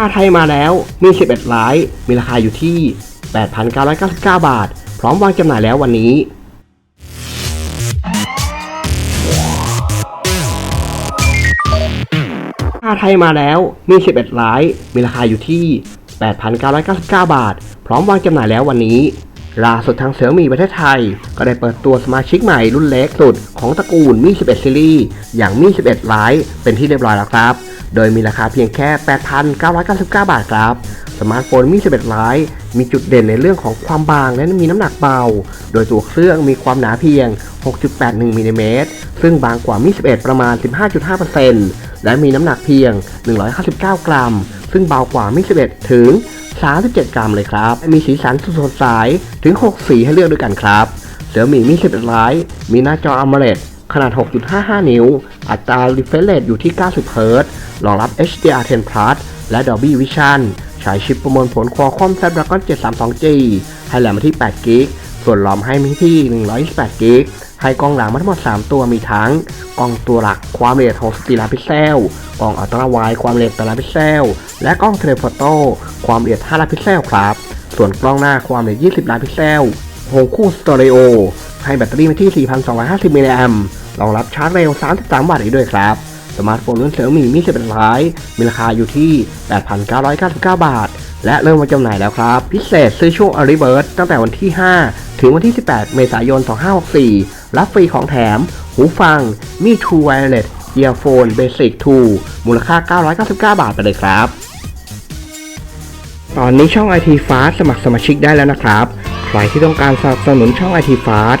ค่าไทยมาแล้วมี 11ล้าย มีราคาอยู่ที่ 8,999 บาท พร้อมวางจำหน่ายแล้ววันนี้ค่าไทยมาแล้วมี 11ล้าย มีราคาอยู่ที่ 8,999 บาท พร้อมวางจำหน่ายแล้ววันนี้ล่าสุดทางเสือมีประเทศไทย ก็ได้เปิดตัวสมาชิกใหม่รุ่นเล็กสุดของตระกูลมี 11 ซีรีส์อย่างมี 11ไลท์เป็นที่เรียบร้อยแล้วครับ โดยมีราคาเพียงแค่ 8,999 บาทครับ สมาร์ทโฟนมี 11ไลท์มีจุดเด่นในเรื่องของความบางและมีน้ำหนักเบา โดยตัวเครื่องมีความหนาเพียง 6.81มิลลิเมตร ซึ่งบางกว่า มี 11 ประมาณ 15.5%และมีน้ำหนักเพียง 159 กรัม ซึ่งเบากว่า มี 11 ถึง 37 กรัมเลยครับ มีสีสันสดใสถึง 6 สีให้เลือกด้วยกันครับเสือหมีมี11ไลท์มีหน้าจอ AMOLED ขนาด 6.55 นิ้ว อัตรา refresh rate อยู่ที่ 90เฮิรตซ์รองรับ HDR10 Plus และ Dolby Vision ใช้ชิปประมวลผล Qualcomm Snapdragon 732G ให้แหลมมาที่8กิกส่วนลอมให้มาที่128กิกให้กล้องหลังมาทั้งหมด 3 ตัวมีทั้ง กล้องตัวหลักความละเอียด64ล้านพิกเซล กล้องอัลตราไวด์ความละเอียด8ล้านพิกเซล และกล้องเทเลโฟโต้ความละเอียด5ล้านพิกเซลครับ ส่วนกล้องหน้าความละเอียด 20 ล้านพิกเซลโฮคู่สตอริโอให้แบตเตอรี่มาที่ 4,250มิลลิแอมป์ รองรับชาร์จเร็ว 33 วัตต์อีกด้วยครับ สมาร์ทโฟนรุ่นเสี่ยมี่มี11ล้าย มีราคาอยู่ที่ 8,999 บาท และเริ่มวางจำหน่ายแล้วครับ พิเศษซื้อช่วง Early Bird ตั้งแต่วันที่ 5 ถึงวันที่ 18 เมษายน 2564 รับฟรีของแถม หูฟัง Mi True Wireless Earphone Basic 2มูลค่า 999 บาทไปเลยครับ ตอนนี้ช่อง IT Fast สมัครสมาชิกได้แล้วนะครับ ใครที่ต้องการสนับสนุนช่อง IT Fast